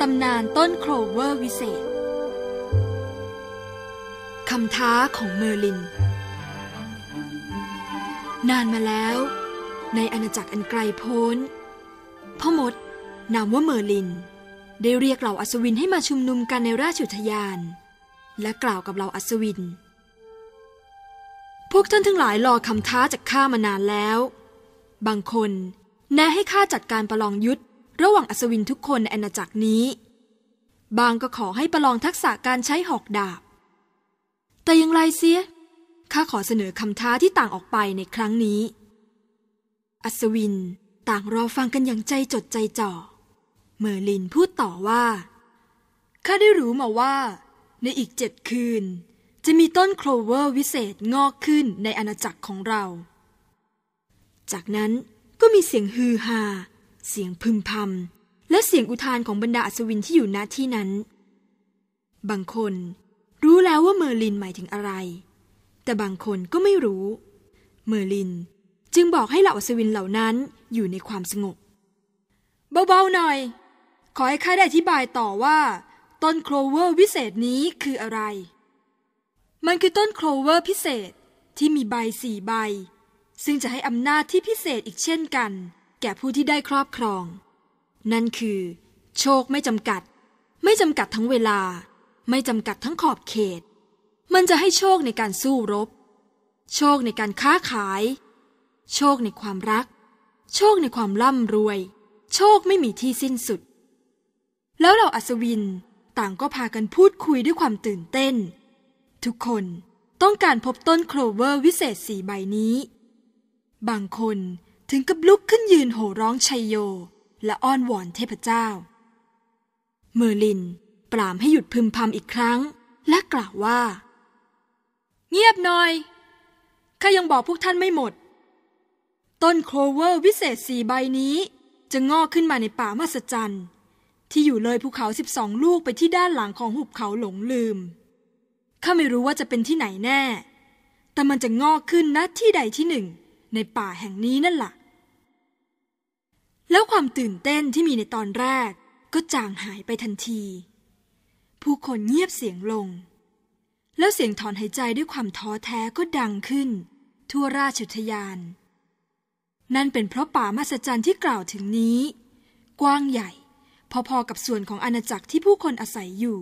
ตำนานต้นโคลเวอร์วิเศษ คำท้าของเมอร์ลิน นานมาแล้ว ในอาณาจักรอันไกลโพ้น พ่อมดนามว่าเมอร์ลิน ได้เรียกเหล่าอัศวินให้มาชุมนุมกันในราชุทยาน และกล่าวกับเหล่าอัศวิน พวกท่านทั้งหลายรอคำท้าจากข้ามานานแล้ว บางคนแนะให้ข้าจัดการประลองยุทธ ระหว่างอัศวินทุกคนในอาณาจักรนี้ บางก็ขอให้ประลองทักษะการใช้หอกดาบ แต่อย่างไรเสียข้าขอเสนอคำท้าที่ต่างออกไปในครั้งนี้ อัศวินต่างรอฟังกันอย่างใจจดใจจ่อ เมอร์ลินพูดต่อว่า ข้าได้รู้มาว่า ในอีกเจ็ดคืน จะมีต้นโคลเวอร์วิเศษงอกขึ้นในอาณาจักรของเรา จากนั้นก็มีเสียงฮือฮา เสียงพึมพำและเสียงอุทานของบรรดาอัศวินที่อยู่ณที่นั้น บางคนรู้แล้วว่าเมอร์ลินหมายถึงอะไร แต่บางคนก็ไม่รู้ เมอร์ลินจึงบอกให้เหล่าอัศวินเหล่านั้นอยู่ในความสงบ เบาๆหน่อย ขอให้ข้าได้อธิบายต่อว่า ต้นโคลเวอร์วิเศษนี้คืออะไร มันคือต้นโคลเวอร์พิเศษที่มีใบสี่ใบ ซึ่งจะให้อำนาจที่พิเศษอีกเช่นกัน แก่ผู้ที่ได้ครอบครอง นั่นคือ โชคไม่จำกัด ไม่จำกัดทั้งเวลา ไม่จำกัดทั้งขอบเขต มันจะให้โชคในการสู้รบ โชคในการค้าขาย โชคในความรัก โชคในความร่ำรวย โชคไม่มีที่สิ้นสุด แล้วเหล่าอัศวินต่างก็พากันพูดคุยด้วยความตื่นเต้น ทุกคนต้องการพบต้นโคลเวอร์วิเศษสี่ใบนี้ บางคน ถึงกับลุกขึ้นยืนโห่ร้องชัยโย และอ้อนวอนเทพเจ้า เมอร์ลิน ปรามให้หยุดพึมพำอีกครั้ง และกล่าวว่า เงียบหน่อยข้ายังบอกพวกท่านไม่หมด ต้นโคลเวอร์วิเศษสี่ใบนี้ จะงอกขึ้นมาในป่ามาสจันที่อยู่เลยภูเขาสิบสองลูกไปที่ด้านหลังของหุบเขาหลงลืมข้าไม่รู้ว่าจะเป็นที่ไหนแน่ แต่มันจะงอกขึ้นณที่ใดที่หนึ่ง ในป่าแห่งนี้นั่นละ่ะ แล้วความตื่นเต้นที่มีในตอนแรก ก็จางหายไปทันที ผู้คนเงียบเสียงลง แล้วเสียงถอนหายใจด้วยความท้อแท้ก็ดังขึ้น ทั่วราชอุทยาน นั่นเป็นเพราะป่ามาสจันที่กล่าวถึงนี้ กว้างใหญ่ พอๆกับส่วนของอาณาจักรที่ผู้คนอาศัยอยู่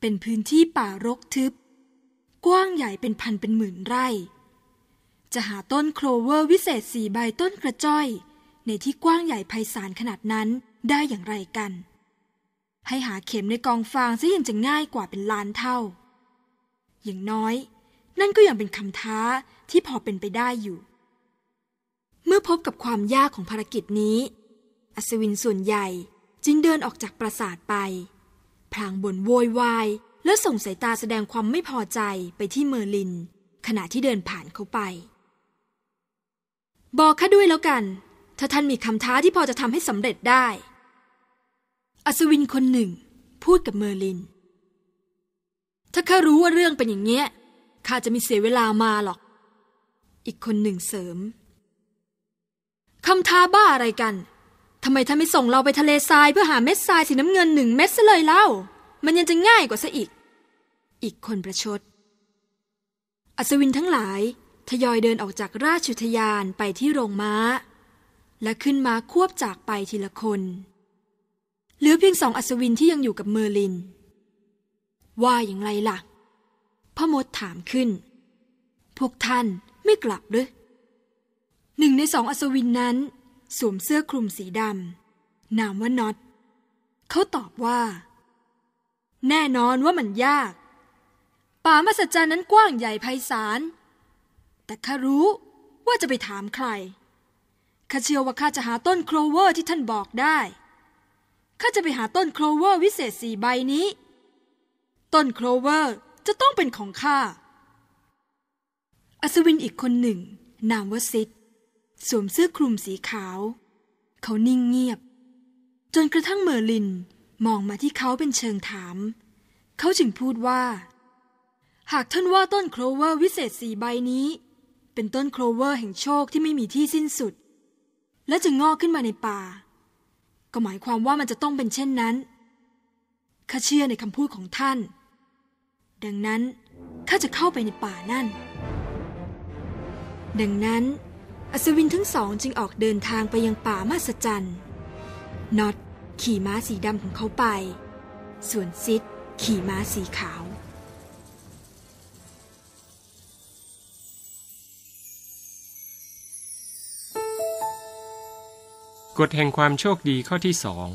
เป็นพื้นที่ป่ารกทึบ กว้างใหญ่เป็นพันเป็นหมื่นไร่ จะหาต้นโคลเวอร์วิเศษสีใบต้นกระจ้อย ในที่กว้างใหญ่ไพศาลขนาดนั้นได้อย่างไรกัน ให้หาเข็มในกองฟางซะยังจะง่ายกว่าเป็นล้านเท่า อย่างน้อย นั่นก็ยังเป็นคำท้าที่พอเป็นไปได้อยู่ เมื่อพบกับความยากของภารกิจนี้ อัศวินส่วนใหญ่จึงเดินออกจากปราสาทไป พลางบ่นโวยวายและส่งสายตาแสดงความไม่พอใจไปที่เมอร์ลิน ขณะที่เดินผ่านเขาไป บอกข้าด้วยแล้วกัน ถ้าท่านมีคำท้าที่พอจะทำให้สำเร็จได้ อัศวินคนหนึ่ง พูดกับเมอร์ลิน ถ้าข้ารู้ว่าเรื่องเป็นอย่างเงี้ยข้าจะไม่เสียเวลามาหรอก อีกคนหนึ่งเสริม คำท้าบ้าอะไรกันทำไมท่านไม่ส่งเราไปทะเลทรายเพื่อหาเม็ดทรายสีน้ำเงินหนึ่งเม็ดซะเลยเล่า มันยังจะง่ายกว่าซะอีก อีกคนประชด อัศวินทั้งหลายทยอยเดินออกจากราชอุทยานไปที่โรงม้า และขึ้นมาควบจากไปทีละคน เหลือเพียงสองอัศวินที่ยังอยู่กับเมอร์ลิน ว่าอย่างไรล่ะพ่อมดถามขึ้น พวกท่านไม่กลับหรือหนึ่งในสองอัศวินนั้น สวมเสื้อคลุมสีดำนามว่าน็อตเขาตอบว่า แน่นอนว่ามันยาก ป่ามาสัจจานั้นกว้างใหญ่ไพศาลแต่ข้ารู้ว่าจะไปถามใคร ข้าเชื่อว่าข้าจะหาต้นโคลเวอร์ที่ท่านบอกได้ ข้าจะไปหาต้นโคลเวอร์วิเศษสี่ใบนี้ ต้นโคลเวอร์จะต้องเป็นของข้า อัศวินอีกคนหนึ่ง นามว่าซิดสวมเสื้อคลุมสีขาว เขานิ่งเงียบ จนกระทั่งเมอร์ลินมองมาที่เขาเป็นเชิงถาม เขาจึงพูดว่า หากท่านว่าต้นโคลเวอร์วิเศษสี่ใบนี้ เป็นต้นโคลเวอร์แห่งโชคที่ไม่มีที่สิ้นสุด และจะงอกขึ้นมาในป่า ก็หมายความว่ามันจะต้องเป็นเช่นนั้นข้าเชื่อในคำพูดของท่าน ดังนั้นข้าจะเข้าไปในป่านั่น ดังนั้น อัศวินทั้งสองจึงออกเดินทางไปยังป่ามหัศจรรย์น็อตขี่ม้าสีดำของเขาไป ส่วนซิดขี่ม้าสีขาว กฎแห่งความโชคดีข้อที่สอง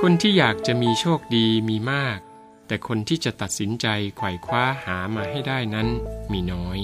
คนที่อยากจะมีโชคดีมีมาก แต่คนที่จะตัดสินใจไขว่คว้าหามาให้ได้นั้นมีน้อย